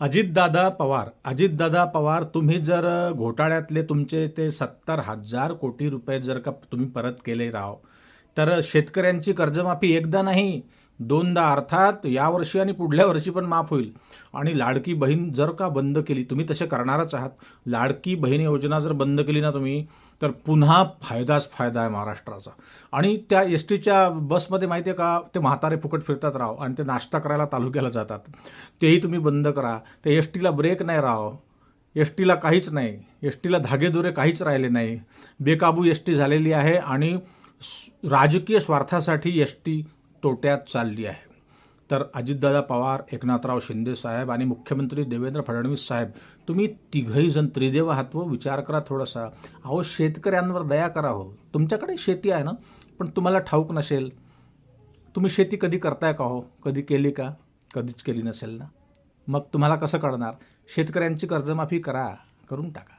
अजितदादा पवार. अजितदादा पवार तुम्ही जर घोटाळ्यातले तुमचे ते सत्तर हजार कोटी रुपये जर का तुम्ही परत केले राव तर शेतकऱ्यांची कर्जमाफी एकदा नाही दोनदा. अर्थात यावर्षी आणि पुढल्या वर्षी पण माफ होईल. आणि लाडकी बहीण जर का बंद केली तुम्ही तसे करणारच आहात. लाडकी बहीण योजना जर बंद केली ना तुम्ही तर पुन्हा फायदाच फायदा आहे महाराष्ट्राचा. आणि त्या एस टीच्या बसमध्ये माहिती आहे का ते म्हातारे फुकट फिरतात राव आणि ते नाश्ता करायला तालुक्याला जातात. तेही तुम्ही बंद करा. ते एस टीला ब्रेक नाही राव. एस टीला काहीच नाही. एस टीला धागेदोरे काहीच राहिले नाही. बेकाबू एस टी झालेली आहे आणि राजकीय स्वार्थासाठी एस टी तोट्यात चालली आहे. तर अजितदादा पवार एकनाथराव शिंदे साहेब आणि मुख्यमंत्री देवेंद्र फडणवीस साहेब तुम्ही तिघही जण त्रिदेव आहात व विचार करा थोडासा. अहो शेतकऱ्यांवर दया करा हो. तुमच्याकडे शेती आहे ना? पण तुम्हाला ठाऊक नसेल. तुम्ही शेती कधी करताय का हो? कधी केली का? कधीच केली नसेल ना? मग तुम्हाला कसं कळणार? शेतकऱ्यांची कर्जमाफी करा करून टाका.